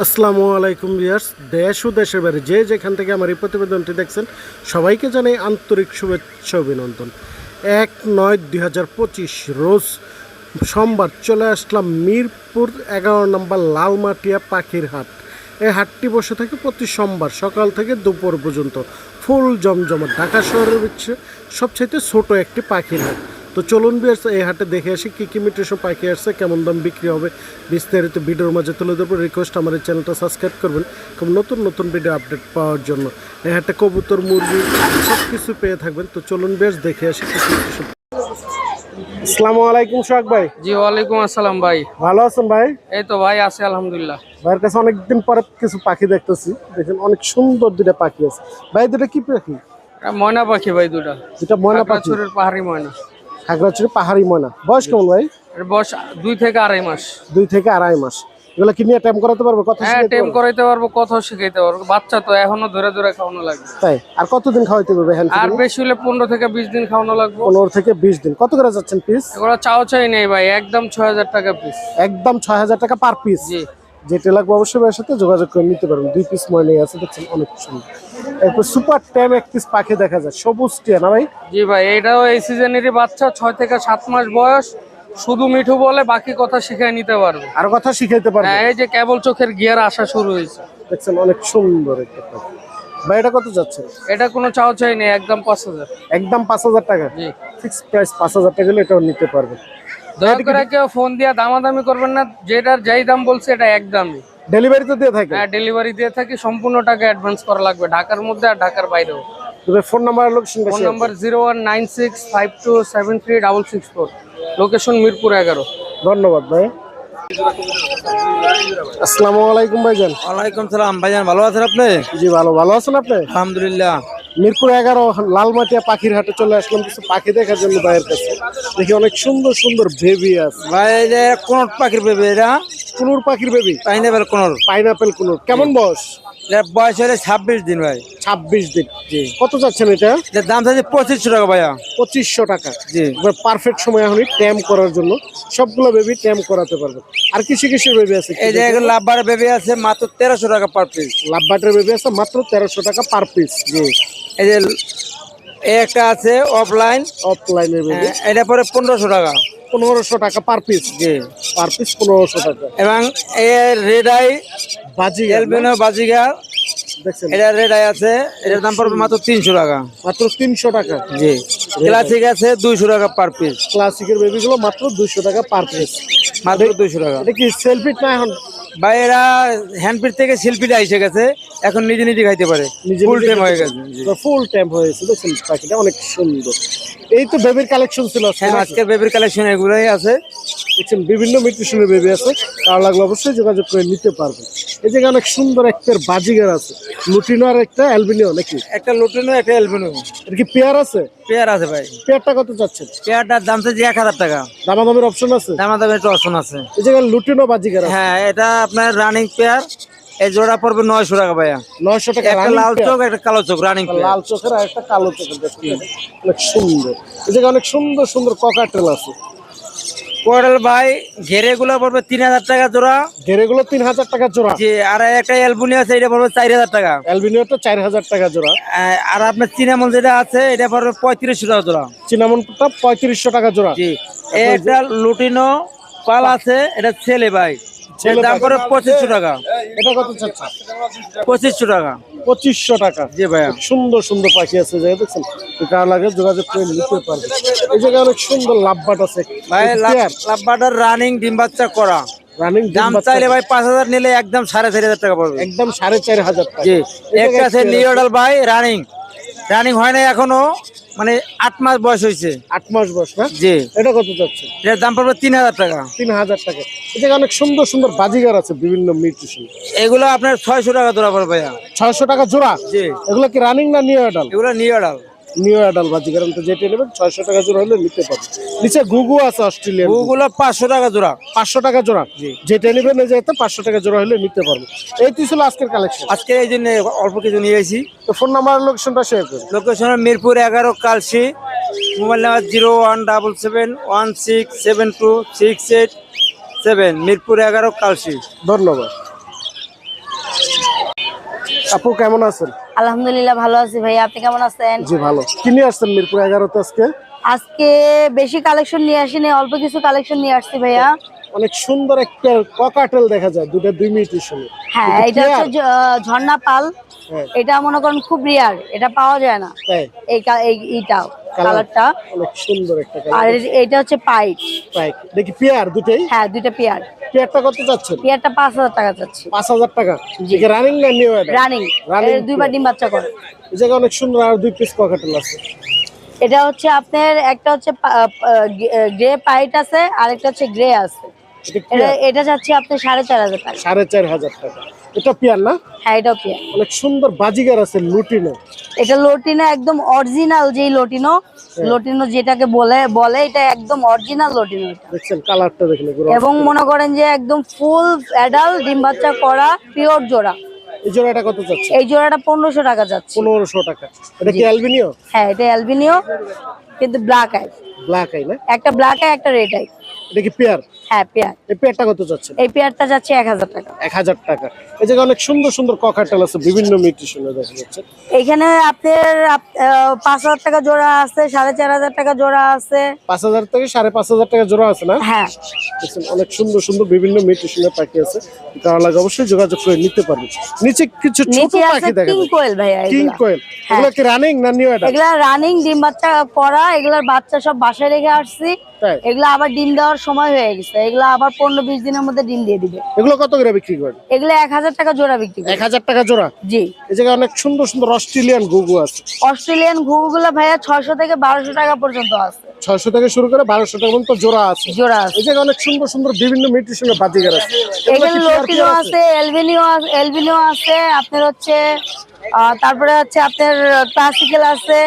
আসসালামু আলাইকুম বিয়ার্স দেশ ও দেশের বাইরে যে যেখান থেকে আমার এই প্রতিবেদনটি দেখছেন, সবাইকে জানাই আন্তরিক শুভেচ্ছা অভিনন্দন। এক নয় দুই হাজার পঁচিশ রোজ সোমবার চলে আসলাম মিরপুর এগারো নম্বর লালমাটিয়া পাখির হাট। এই হাটটি বসে থাকে প্রতি সোমবার সকাল থেকে দুপুর পর্যন্ত। ফুল জমজমাট, ঢাকা শহরের হচ্ছে সবচাইতে ছোট একটি পাখির হাট। তো চলুন বিয়ার্স এই হাটে দেখে আসি কী কী মিটেশন পাখি আসছে কেমন দাম বিক্রি হবে বিস্তারিত ভিডিওর মাঝে তুলে দেবো রিকোয়েস্ট আমার এই চ্যানেলটা সাবস্ক্রাইব করবেন খুব নতুন নতুন ভিডিও আপডেট পাওয়ার জন্য। এই হাটে কবুতর মুরগি সব কিছু পেয়ে থাকবেন। তো চলুন বিয়ার্স দেখে আসি কী কী মিটেশন আসসালামু আলাইকুম সোহাগ ভাই। জি ওয়ালাইকুম আসসালাম ভাই। ভালো আছেন ভাই? এই তো ভাই আছে আলহামদুলিল্লাহ। ভাইয়ের কাছে অনেকদিন পরে কিছু পাখি দেখতেছি। দেখেন অনেক সুন্দর দুটা পাখি আছে। ভাই দুটা কি পাখি? ময়না পাখি ভাই দুটা দুটা ময়না পাখি। পাহাড়ি ময়না। খাগড়াছড়ি পাহাড়ি ময়না। বয়স কেমন ভাই? বয়স দুই থেকে আড়াই মাস। দুই থেকে আড়াই মাস। এগুলো কি নিয়ে টাইম করাতে পারবে কথা হ্যাঁ টেম করাইতে পারব কথা শিখাইতে পারব। বাচ্চা তো এখনও ধরে ধরে খাওয়ানো লাগবে। তাই? আর কতদিন খাওয়াইতে পারবে হ্যান্ড আর বেশি হলে পনেরো থেকে বিশ দিন খাওয়ানো লাগবে। পনেরো থেকে বিশ দিন। কত করে যাচ্ছেন পিস এগুলো চাও চাই নেই ভাই একদম ছয় হাজার টাকা পিস একদম ছয় হাজার টাকা পার পিস জি। যেটা লাগবে অবশ্যই ভাইয়ের সাথে যোগাযোগ করে নিতে পারবেন। দুই পিস ময়লাই আছে দেখছেন অনেক সুন্দর। এরপর সুপার ট্যাম এক পিস পাখি দেখা যায় সবুজ টিয়া না ভাই? জি ভাই এটাও এই সিজনেরই বাচ্চা ছয় থেকে সাত মাস বয়স। শুধু মিঠু বলে বাকি কথা শিখাই নিতে পারবে। আর কথা শিখাইতে পারবে। হ্যাঁ এই যে কেবল চোখের গিয়ার আসা শুরু হয়েছে। দেখছেন অনেক সুন্দর একটা পাখি। ভাই এটা কত যাচ্ছে এটা কোনো চাও চাই নেই একদম পাঁচ হাজার। একদম পাঁচ হাজার টাকা। জি। ফিক্স প্রাইস পাঁচ হাজার টাকা হলে এটাও নিতে পারবে দয়া করে কেউ ফোন দিয়ে দামাদামি করবেন না যেটার যেই দাম বলছে এটা একদমই ডেলিভারি তো দিয়ে থাকে? হ্যাঁ ডেলিভারি দিয়ে থাকি সম্পূর্ণ টাকা অ্যাডভান্স করা লাগবে ঢাকার মধ্যে আর ঢাকার বাইরেও। Phone number location phone number zero one nine six five two seven three double six four location Mirpur এগারো। ধন্যবাদ ভাই। আসসালামু আলাইকুম ভাইজান। ওয়ালাইকুম সালাম। ভাইজান ভালো আছেন আপনি? জি ভালো। ভালো আছেন আপনি? আলহামদুলিল্লাহ। মিরপুর এগারো লালমাটিয়া পাখির হাটে চলে আসলাম কিছু পাখি দেখার জন্য ভাইয়ের কাছে। দেখি অনেক সুন্দর সুন্দর বেবি আছে। ভাই এই কোন পাখির বেবি এটা? কুনুর পাখির বেবি পাইনাপেল কোন পাইনাপেল কুনুর। কেমন বয়স? বয়স হলে ছাব্বিশ দিন ভাই। ছাব্বিশ দিন। কত যাচ্ছেন এটা? দাম চাইছে পঁচিশশো টাকা ভাইয়া। পঁচিশশো টাকা। জি। এবার পারফেক্ট সময় এখনই ট্যাম করার জন্য। সবগুলো বেবি ট্যাম করাতে পারবেন আর কিছু কিছু বেবি আছে? এই যে লাভবার বেবি আছে মাত্র তেরোশো টাকা পার পিস লাভবাটের বেবি আছে মাত্র তেরোশো টাকা পার পিস জি। এই যে একটা আছে অফলাইন অফলাইনের বেবি এটা পরে পনেরোশো টাকা। পনেরোশো টাকা পার পিস জি। পার পিস পনেরোশো টাকা। এবং এই রেড আই বাজি এলবিনো বাজিগা এটা রেড আই আছে। এটার দাম পড়বে মাত্র তিনশো টাকা। মাত্র তিনশো টাকা। জি। ক্লাসিক আছে দুইশো টাকা পার পিস ক্লাসিকের বেবিগুলো মাত্র দুশো টাকা পার পিস মাত্র দুইশো টাকা। এটা কি সেলফিট না এখন? ভাই এরা হ্যান্ডপিট থেকে শিল্পীটা এসে গেছে এখন নিজে নিজে খাইতে পারে। ফুল টাইম হয়ে গেছে ফুল টাইম হয়েছে দেখছেন পাখিটা অনেক সুন্দর। এই তো বেবির কালেকশন ছিল আজকে হ্যাঁ? আজকের বেবির কালেকশন এগুলোই আছে। দেখছেন বিভিন্ন মিউট্রিশনের বেবি আছে। তার লাগলে অবশ্যই যোগাযোগ করে নিতে পারবেন। এই জায়গায় অনেক সুন্দর একটা বাজিগার আছে। লুটিনো আর একটা অ্যালবিনিও নাকি? একটা লুটিনো একটা এলবিনো এটা কি পেয়ার আছে? পেয়ার আছে ভাই। পেয়ারটা কত চাচ্ছেন? পেয়ারটার দাম চাইছে এক হাজার টাকা। দামাদামের অপশন আছে? দামা দামে একটু অপশন আছে। এই জায়গায় লুটিনো বাজিগার হ্যাঁ এটা আপনার রানিং পেয়ার এই জোড়া পড়বে নয়শো টাকা ভাইয়া। নয়শো টাকা একটা লাল চোখ একটা কালো চোখ রানিং লাল চোখের আর একটা কালো চোখের? অনেক সুন্দর। এই জায়গায় অনেক সুন্দর সুন্দর ককাটেল আছে। কোয়ারেল ভাই ঘেরে গুলো পড়বে তিন হাজার টাকা জোড়া। ঘেরেগুলো তিন হাজার টাকা জোড়া। জি আর একটা এলবুনি আছে এটা পড়বে চার হাজার টাকা। অ্যালবিনিওটা চার হাজার টাকা জোড়া। আর আপনার চিনামল যেটা আছে এটা পড়বে পঁয়ত্রিশশো টাকা জোড়া। চিনামনটা পঁয়ত্রিশশো টাকা জোড়া। জি একটা লুটিনো পাল আছে এটা ছেলে ভাই। দাম পড়বে পঁচিশশো টাকা। এটা কত পঁচিশশো টাকা। পঁচিশশো টাকা। যে ভাইয়া। সুন্দর সুন্দর পাখি আছে জায়গা দেখছেন? কার লাগে যোগাযোগ করে নিতে পারবে। এই জায়গায় অনেক সুন্দর লাভবাট আছে। ভাই লাভবাটার রানিং ডিম বাচ্চা করা। রানিং দাম চাইলে ভাই পাঁচ হাজার নিলে একদম সাড়ে চার হাজার টাকা পড়বে। একদম সাড়ে চার হাজার জি। একটা আছে। নিউডাল ভাই রানিং রানিং হয় না এখনও। মানে আট মাস বয়স হয়েছে। আট মাস বয়স না জি। এটা কত যাচ্ছে? এটার দাম পড়বে তিন হাজার টাকা। তিন হাজার টাকা। এটা অনেক সুন্দর সুন্দর বাজিগার আছে বিভিন্ন নিউট্রিশন এগুলো আপনার ছয়শো টাকা জোড়া পড়বে ভাইয়া। ছয়শো টাকা জোড়া? জি। এগুলো কি রানিং না নিউ অ্যাডাল এগুলো নিউডাল নিউ অ্যাডাল বাজিগার তো যেটা নেবেন ছয়শো টাকা জোড়া হলে নিতে পারবেন। নিচে গুগু আছে অস্ট্রেলিয়ান ওগুলো পাঁচশো টাকা জোড়া। পাঁচশো টাকা জোড়া? যেটা নেবেন এই জায়গাতে পাঁচশো টাকা জোড়া হলে নিতে পারবেন। এই তুই ছিল আজকের কালেকশন আজকে এই জন্য অল্প কিছু নিয়ে এসেছি। তো ফোন নাম্বার লোকেশনটা শেয়ার করুন। লোকেশন মিরপুর এগারো Kalshi mobile number zero one double seven one six seven two six eight seven. Mirpur এগারো কালসি ধন্যবাদ। আপু কেমন আছেন? আলহামদুলিল্লাহ ভালো আছি ভাই। আপনি কেমন আছেন? জি ভালো। কি নিয়ে আসছেন মিরপুর এগারোতে আজকে? আজকে বেশি কালেকশন নিয়ে আসিনি অল্প কিছু কালেকশন নিয়ে আসছি ভাইয়া। অনেক সুন্দর একটা ককাটেল দেখা যায় দুটো দুই মিনিটের সময়। হ্যাঁ এটা হচ্ছে ঝর্ণা পাল হ্যাঁ। এটা মনে করেন খুব রিয়ার এটা পাওয়া যায় না। এই এইটাও এই এইটা কালারটা। অনেক সুন্দর একটা কালার। আর এটা হচ্ছে পাইট। পাইট। দেখি পেয়ার দুটেই? হ্যাঁ দুইটা পেয়ার। পেয়ারটা কত যাচ্ছে পেয়ারটা পাঁচ হাজার টাকা চাচ্ছি। পাঁচ হাজার টাকা? এটা রানিং না নিউ এটা রানিং রানিং দুইবার ডিম বাচ্চা করে। এই জায়গায় অনেক সুন্দর আর দুই পিস ককাটেল আছে। এটা হচ্ছে আপনার একটা হচ্ছে গ্রে পাইট আছে আর একটা হচ্ছে গ্রে আছে। এটা এটা এটা যাচ্ছে আপনার সাড়ে চার হাজার টাকা। সাড়ে চার হাজার টাকা। এটা পেয়ার না? হ্যাঁ এটাও পেয়ার। অনেক সুন্দর বাজিগার আছে লুটিনো। এটা লটিনো একদম অরিজিনাল যেই লটিনো লটিনো যেটাকে বলে বলে এটা একদম অরিজিনাল লটিনো দেখছেন কালারটা দেখলে এবং মনে করেন যে একদম ফুল অ্যাডাল্ট ডিম বাচ্চা করা পিওর জোড়া। এই জোড়াটা কত যাচ্ছে? এই জোড়াটা পনেরোশো টাকা যাচ্ছে। পনেরোশো টাকা। এটা কি অ্যালবিনিও? হ্যাঁ এটা অ্যালবিনিও কিন্তু ব্ল্যাক আই। ব্ল্যাক আই না? একটা ব্ল্যাক আই একটা রেড আই। এটা কি পেয়ার? হ্যাঁ পেয়ার এই পেয়ারটা কত যাচ্ছে? এই পেয়ারটা যাচ্ছে এক হাজার টাকা। এক হাজার টাকা। এই জায়গায় অনেক সুন্দর সুন্দর ককাটেল আছে বিভিন্ন মিউটেশনে দেখা যাচ্ছে। এইখানে আপনার আপ- আহ, পাঁচ হাজার টাকা জোড়া আছে সাড়ে চার হাজার টাকা জোড়া আছে। পাঁচ হাজার থেকে সাড়ে পাঁচ হাজার টাকা জোড়া আছে না? হ্যাঁ। অনেক সুন্দর সুন্দর বিভিন্ন পাখি আছে। তারা লাগে অবশ্যই যোগাযোগ করে নিতে পারবে নিচে কিছু ছোট নিচে পাখি দেখা কিং কোয়েল ভাইয়া কিং কোয়েল হ্যাঁ। কি রানিং না নিউ এটা এগুলা রানিং ডিম বাচ্চা করা এগুলার বাচ্চা সব বাসায় রেখে আসছি। এগুলা আবার ডিম দেওয়ার সময় হয়ে গেছে। এগুলা আবার পনেরো বিশ দিনের মধ্যে ডিম দিয়ে দিবে। এগুলো কত করে বিক্রি করেন? এগুলা এক হাজার টাকা জোড়া বিক্রি করে। এক হাজার টাকা জোড়া? জি। এই জায়গায় অনেক সুন্দর সুন্দর অস্ট্রেলিয়ান গুগু আছে। অস্ট্রেলিয়ান ঘুঘুগুলো ভাইয়া ছয়শো থেকে বারোশো টাকা পর্যন্ত আছে। ছয়শো থেকে শুরু করে বারোশো টাকা পর্যন্ত জোড়া আছে। জোড়া আছে। এই জায়গায় অনেক সুন্দর সুন্দর বিভিন্ন মিউটেশনের বাজিগার আছে। এখানে পেয়ার আছে এলবিনিও আছে এলবিনিও আছে আপনার হচ্ছে তারপরে হচ্ছে আপনার ক্লাসিক্যাল আছে।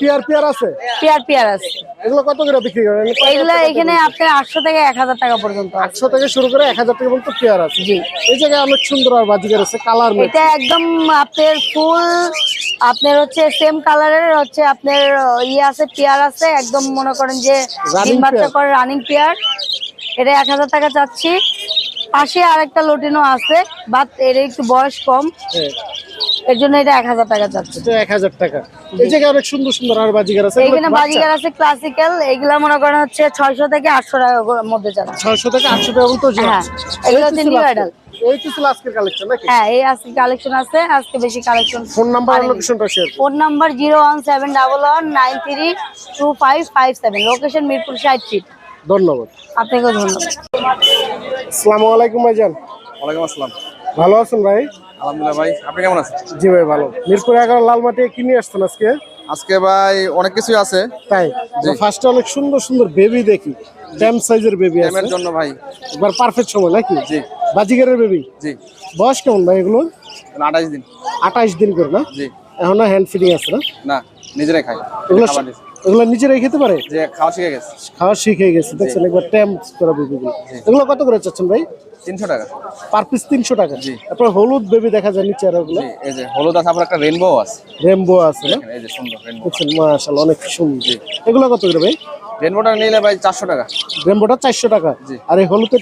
পেয়ার পেয়ার আছে? পেয়ার পেয়ার আছে। এগুলো কত করে বিক্রি করেন? এগুলো এখানে আপনার আটশো থেকে এক হাজার টাকা পর্যন্ত আছে। আটশো থেকে শুরু করে এক হাজার টাকা পর্যন্ত পেয়ার আছে। জি। এই জায়গায় অনেক সুন্দর আর বাজিগার আছে কালার এটা একদম আপনার ফুল আপনার হচ্ছে সেম কালারের হচ্ছে আপনার ইয়ে আছে পেয়ার আছে। একদম মনে করেন যে ডিম বাচ্চা করে রানিং পেয়ার। এটা এক হাজার টাকা চাচ্ছি। পাশে আরেকটা লটিনো আছে বাট এর একটু বয়স কম। এর জন্য এটা এক হাজার টাকা চাচ্ছি এটা এক হাজার টাকা। এই জায়গায় অনেক সুন্দর সুন্দর আর বাজিগার আছে। এখানে বাজিগার আছে ক্লাসিক্যাল এগুলা মনে করেন হচ্ছে ছয়শো থেকে আটশো টাকার মধ্যে যাচ্ছে। ছয়শো থেকে আটশো টাকা পর্যন্ত জোড়া হ্যাঁ, এগুলো হচ্ছে তো। এই তো ছিল আজকের কালেকশন নাকি? হ্যাঁ এই আজকে কালেকশন আছে। আজকে বেশি কালেকশন ফোন নাম্বার আর লোকেশনটা share phone number zero one seven double one nine three two five five seven location Mirpur fit ধন্যবাদ। ধন্যবাদ। আসসালামু আলাইকুম ভাইজান। ওয়ালাইকুম আসসালাম। ভালো আছেন ভাই? আলহামদুলিল্লাহ ভাই আপনি কেমন আছেন? জি ভাই ভালো। মিরপুর এগারো লালমাটি কি নিয়ে আসছেন আজকে? আজকে ভাই অনেক কিছুই আছে। তাই? ফার্স্টে অনেক সুন্দর সুন্দর বেবি দেখি। ট্যাম সাইজের বেবি আছে। টাইমের জন্য ভাই। একবার পারফেক্ট সময় নাকি? জি। বাজিগারের বেবি জি। বয়স কেমন ভাই এগুলো আঠাইশ দিন। আঠাইশ দিন করে না? জি। এখনও হ্যান্ড ফিডিং আছে না? না নিজেরাই খাই এগুলো। এগুলো নিজেরাই খেতে পারে? যে খাওয়া শিখে গেছে। খাওয়া শিখে গেছে দেখছেন একবার ট্যাম করা বেবিগুলো এগুলো কত করে চাচ্ছেন ভাই? তিনশো টাকা। পার পিস তিনশো টাকা। তারপর হলুদ বেবি দেখা যায় নিচে আর ওগুলো। এই যে হলুদ আছে আবার একটা রেনবো আছে। রেমবো আছে এই যে সুন্দর রেনবো মাশাআল্লাহ অনেক সুন্দর। এগুলো কত করে ভাই? রেনবোটা নিলে ভাই চারশো টাকা। চারশো টাকা। জি। আর এই হলুদ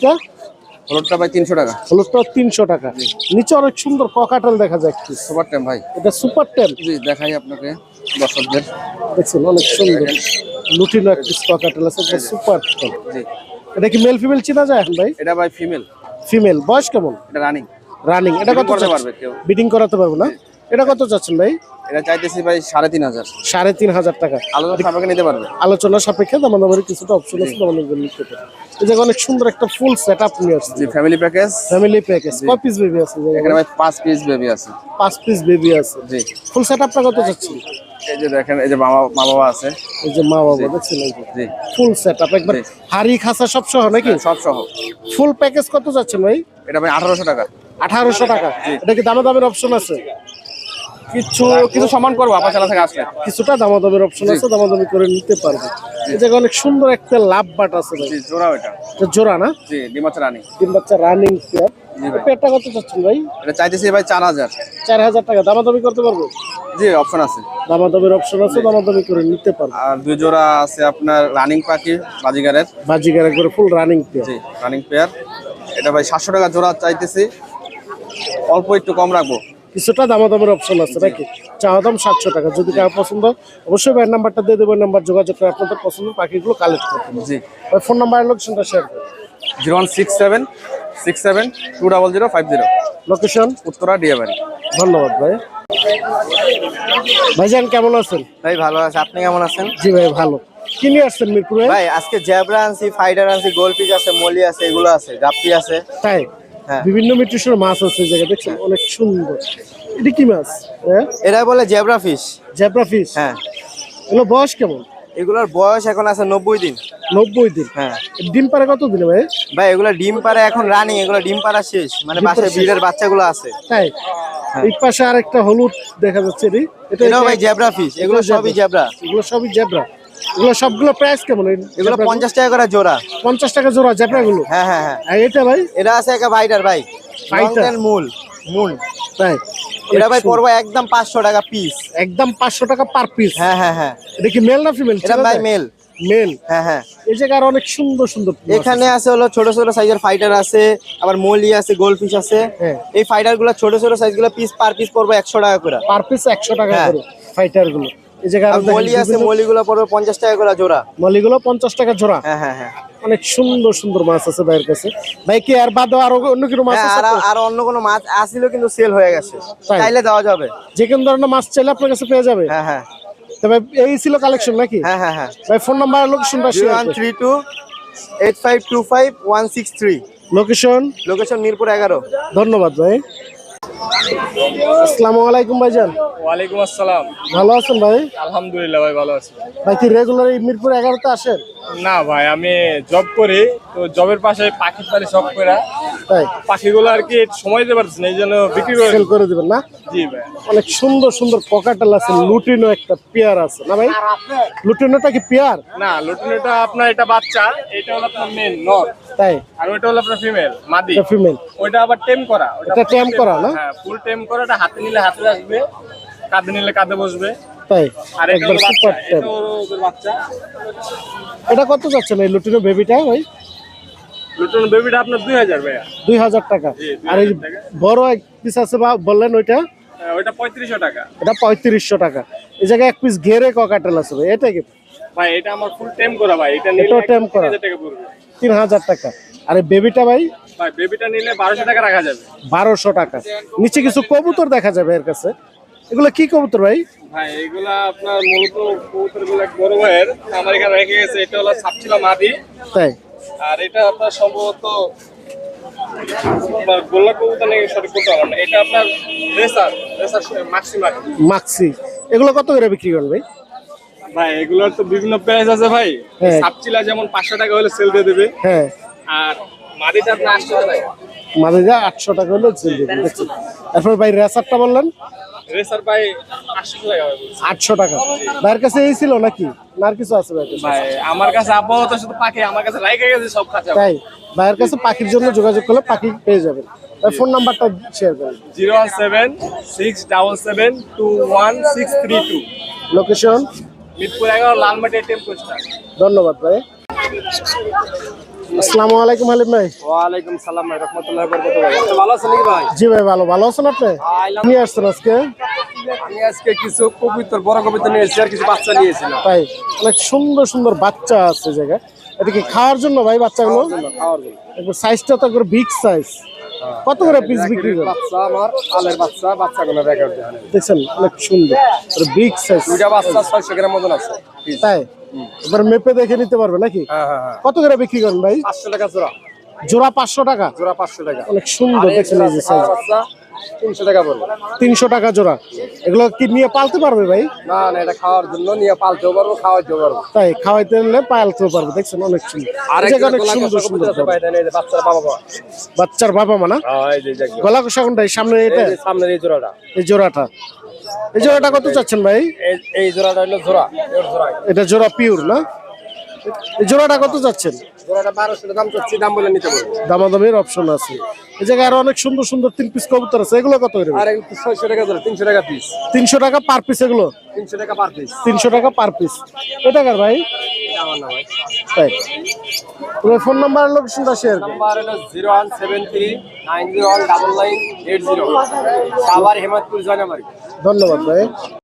হলুদটা ভাই তিনশো টাকা। হলুদটা তিনশো টাকা। নিচে অনেক সুন্দর ককাটাল দেখা যায়। সুপার টাইম ভাই। এটা সুপার ট্যাম জি দেখাই আপনাকে। দর্শকদের দেখছেন অনেক সুন্দর। লুটিনো একটি আটেল আছে সুপার এটা কি মেল ফিমেল চিনা যায় এখন ভাই? এটা ভাই ফিমেল ফিমেল বয়স কেমন? এটা রানিং রানিং এটা কত করতে পারবে কেউ। বিটিং করাতে পারব না? এটা কত চাচ্ছেন ভাই? এটা চাইতেছি ভাই সাড়ে তিন হাজার। সাড়ে তিন হাজার টাকা। আলাদা সাপেক্ষে নিতে পারবে। আলোচনা সাপেক্ষে দাম দামের কিছুটা অপশন আছে দাম দামের নিতে জায়গায় অনেক সুন্দর একটা ফুল সেট আপ নিয়ে আসছে। ফ্যামিলি প্যাকেজ ফ্যামিলি প্যাকেজ কয় পিস বেবি আছে এখানে ভাই পাঁচ পিস বেবি আছে। পাঁচ পিস বেবি আছে। জি। ফুল সেট আপটা কত চাচ্ছেন এই যে দেখেন এই যে বাবা মা বাবা আছে। এই যে মা বাবা দেখছেন জি। ফুল সেট আপ একবার। হাড়ি খাসা সব সহ নাকি? সব সহ। ফুল প্যাকেজ কত যাচ্ছেন ভাই? এটা ভাই আঠারোশো টাকা। আঠারোশো টাকা। এটা কি দামা দামের অপশন আছে? কিছু কিছু সমান করব আপনার চালা থেকে আসলে। কিছুটা দামা দামের অপশন আছে দামা দামি করে নিতে পারবে। এই জায়গায় অনেক সুন্দর একটা লাভ বাট আছে জি জোড়া এটা জোড়া না? জি রানি। বাচ্চা রানিং পেয়ার। পেয়ারটা কত চাচ্ছেন ভাই? এটা চাইতেছি ভাই চার হাজার। চার হাজার টাকা। দামা দামি করতে পারব? জি অপশন আছে। অপশন আছে করে নিতে পারবে। আর দুই জোড়া আছে আপনার রানিং পাখি বাজিগারের। বাজিগার একবারে ফুল রানিং পেয়ার জি রানিং পেয়ার এটা ভাই সাতশো টাকা জোড়া চাইতেছি। অল্প একটু কম রাখব। কিছুটা দামাদামের অপশন আছে নাকি? চাওয়া দাম সাতশো টাকা। যদি কারও পছন্দ অবশ্যই ভাইয়ের নাম্বারটা দিয়ে দেবো নাম্বার যোগাযোগ করে আপনাদের পছন্দের পাখিগুলো কালেক্ট করতে হবে জি। ভাই ফোন নাম্বার লোকেশনটা শেয়ার করুন। Zero one six seven six seven two double zero five zero. Location Uttara Diabari. ধন্যবাদ ভাই। ভাইজান কেমন আছেন? ভাই ভালো আছে। আপনি কেমন আছেন? জি ভাই ভালো। কি নিয়ে আসছেন মিরপুরে? ভাই আজকে জেব্রা আনছি ফাইটার আনছি গোলপিস আছে মলি আছে এগুলো আছে গাপ্পি আছে। তাই? হ্যাঁ। বিভিন্ন মিট্রিসের মাছ আছে এই জায়গায় দেখছেন? অনেক সুন্দর। এটি কি মাছ? হ্যাঁ? এরা বলে জেব্রা ফিশ। Zebra fish? হ্যাঁ। এগুলো বয়স কেমন? এগুলোর বয়স এখন আছে নব্বই দিন। নব্বই দিন? হ্যাঁ। ডিম পারে কত দিন ভাই? ভাই এগুলো ডিম পাড়া এখন রানিং এগুলো ডিম পাড়া শেষ। মানে বাসায় শেষ। ব্রিডের বাচ্চাগুলো আছে। তাই? এই পাশে আরেকটা হলুদ দেখা যাচ্ছে এটি এটা ভাই জেব্রা ফিশ। এগুলো সবই জেব্রা। এগুলো সবই জেব্রা। এগুলো সবগুলো প্রাইস কেমন? এগুলো পঞ্চাশ টাকা করে জোড়া। পঞ্চাশ টাকা জোড়া জেব্রা গুলো হ্যাঁ হ্যাঁ হ্যাঁ। আর এটা ভাই? এটা আছে একটা ভাইটার ভাই। Fighter? মূল মূল। তাই? এটা ভাই পড়ব একদম পাঁচশো টাকা পিস একদম পাঁচশো টাকা পার পিস হ্যাঁ হ্যাঁ হ্যাঁ। এটা কি মেল না ফিমেল এটা ভাই মেল মেল হ্যাঁ হ্যাঁ। এই জায়গায় অনেক সুন্দর সুন্দর এখানে আছে হলো ছোট ছোট সাইজের ফাইটার আছে আবার মলি আছে গোলফিশ আছে। হ্যাঁ। এই ফাইটারগুলো ছোট ছোট সাইজগুলো পিস পার পিস পড়বে একশো টাকা করে। পার পিস একশো টাকা হ্যাঁ। করে ফাইটারগুলো। এই জায়গায় মলি আছে পড়বে পঞ্চাশ টাকা করে জোড়া। মলিগুলো পঞ্চাশ টাকা জোড়া। হ্যাঁ হ্যাঁ হ্যাঁ। অনেক সুন্দর সুন্দর মাছ আছে ভাইয়ের কাছে। ভাই কি আর বাদে আরও অন্য কিছু মাছ হ্যাঁ, আছে আর আপনার? অন্য কোনো মাছ আসিল কিন্তু সেল হয়ে গেছে। চাইলে দেওয়া যাবে। যে কোনো ধরনের মাছ চাইলে আপনার কাছে পেয়ে যাবে। হ্যাঁ হ্যাঁ। তবে এই ছিল কালেকশন নাকি? হ্যাঁ হ্যাঁ হ্যাঁ। ভাই ফোন নাম্বার লোকেশনটা শেয়ার লোকেশন লোকেশন মিরপুর এগারো। ধন্যবাদ ভাই। আসসালামু আলাইকুম ভাইজান। ওয়ালাইকুম আসসালাম। ভালো আছেন ভাই? আলহামদুলিল্লাহ ভাই ভালো আছি। ভাই কি রেগুলার মিরপুর এগারোতে আসেন? না ভাই আমি জব করি তো জবের পাশে পাখির পাড়ি সব করে তাই? পাখিগুলো আর কি সময় দিতে পারছি না এই জন্য বিক্রি করে সেল করে দিবেন না? জি ভাই। অনেক সুন্দর সুন্দর পকাটাল আছে লুটিনো একটা পেয়ার আছে না ভাই? লুটিনোটা কি পেয়ার? না লুটিনটা আপনার এটা বাচ্চা এটা হলো আপনার মেন নর তাই? আর ওইটা হলো আপনার ফিমেল মাদি। এটা ফিমেল ওইটা আবার টেম করা ওটা টেম করা না? হ্যাঁ ফুল টেম করা এটা হাতে নিলে হাতে আসবে কাঁধে নিলে কাঁধে বসবে। তাই? আর এটা একবার সুপার টেম বাচ্চা। এটা কত যাচ্ছে না এই লুটিনো বেবিটা ভাই? লুটন বেবিটা আপনার দুই হাজার ভাইয়া। দুই হাজার টাকা। আর এই বড় এক পিস আছে বা বললেন ওইটা? হ্যাঁ, ওইটা পঁয়ত্রিশশো টাকা। এটা পঁয়ত্রিশশো টাকা। এই জায়গায় এক পিস ঘেরে ককাটেল আছে ভাই এটা কি? ভাই এটা আমার ফুল টেম করা ভাই এটা নিলে এটাও একদম করা? 3000 টাকা পড়বে। তিন হাজার টাকা। আর এই বেবিটা ভাই? ভাই বেবিটা নিলে বারোশো টাকা রাখা যাবে। বারোশো টাকা। নিচে কিছু কবুতর দেখা যাবে এর কাছে। এগুলো কি কবুতর ভাই? ভাই এগুলা আপনার মূলত কবুতরগুলো বড় ভাইয়ের। আমার এখানে রেখে গেছে এটা হলো সাপচিলা মাদি। তাই? আর এটা আপনার সম্ভবত আপনার গোল্লা কবুতর সঠিক পারব এটা আপনার রেসার রেসার ম্যাক্সিমাম মাক্সি এগুলো কত করে বিক্রি করেন ভাই ভাই এগুলোর তো বিভিন্ন প্রাইস আছে ভাই। হ্যাঁ। সাপচিলা যেমন পাঁচশো টাকা হলে সেল দিয়ে দেবে। হ্যাঁ। আর মাদিটা আপনার আটশো টাকা। আটশো টাকা হলে তারপর ভাই রেসারটা বললেন। রেসার ভাই আটশো টাকা হবে বলছে। আটশো টাকা। ভাইয়ের কাছে এই ছিল নাকি? না আর কিছু আছে ভাইয়ের কাছে? ভাই আমার কাছে আপাতত শুধু পাখি আমার কাছে রাইখে গেছে সব খাঁচা তাই? ভাইয়ের কাছে পাখির জন্য যোগাযোগ করলে পাখি পেয়ে যাবেন। ফোন নাম্বারটা শেয়ার করেন। Zero seven six double seven two one six three two. Location Mirpur এগারো লালমাটিয়া টেম্পো ধন্যবাদ ভাই। আসসালামু আলাইকুম হালিম ভাই। ওয়ালাইকুম সালাম ভাই রহমতুল্লাহ বরকত ভাই। ভালো আছেন নাকি ভাই? জি ভাই ভালো। ভালো আছেন আপনি? নিয়ে আসছেন আজকে? আমি আজকে কিছু কবিতর বড় কবিতর নিয়ে এসেছি আর কিছু বাচ্চা নিয়েছিলাম তাই অনেক সুন্দর সুন্দর বাচ্চা আছে জায়গায়। এটা কি খাওয়ার জন্য ভাই বাচ্চাগুলো? খাওয়ার জন্য একবার সাইজটা তো একবার বিগ সাইজ কত করে পিস বিক্রি করেন? বাচ্চা আমার আলের বাচ্চা বাচ্চাগুলো রেকর্ড দেখানে দেখছেন অনেক সুন্দর। বিগ সাইজ দুইটা বাচ্চা ছয়শো গ্রাম মতন আছে। তাই? এবার মেপে দেখে নিতে পারবে নাকি? হ্যাঁ হ্যাঁ হ্যাঁ। কত করে বিক্রি করেন ভাই? পাঁচশো টাকা জোড়া। জোড়া পাঁচশো টাকা? জোড়া পাঁচশো টাকা। অনেক সুন্দর দেখছেন এই যে সাইজ তিনশো টাকা পড়বে তিনশো টাকা জোড়া। এগুলো কি নিয়ে পালতে পারবে ভাই? না না এটা খাওয়ার জন্য নিয়ে পালতেও পারব খাওয়াইতেও পারব। তাই খাওয়াইতে নিলে পালতেও পারবে দেখছেন অনেক সুন্দর। অনেক সুন্দর বাচ্চার বাবা মা। বাচ্চার বাবা মা না। গলা কষা কোনটা? সামনে এটা? এই এই জোড়াটা। এই জোড়াটা। এই জোড়াটা কত চাচ্ছেন ভাই? এই- জোড়াটা হলো জোড়া জোড়া। এটা জোড়া পিওর না? এই জোড়াটা কত চাচ্ছেন? জোড়াটা বারোশো দাম চাচ্ছি দাম বলে নিতে পারব দামাদামির অপশন আছে। এই জায়গায় আরও অনেক সুন্দর সুন্দর তিন পিস কবুতর আছে। এগুলো কত করে আর ছয়শো টাকা জোড়া তিনশো টাকা পিস তিনশো টাকা পার পিস এগুলো? তিনশো টাকা পার পিস তিনশো টাকা পার পিস এটা কার ভাই তাই। তোমার ফোন নাম্বার আর লোকেশনটা শেয়ার নাম্বার হলো zero one seven three nine zero one double nine eight zero Savar Hemadpur জয়নামারি ধন্যবাদ ভাই।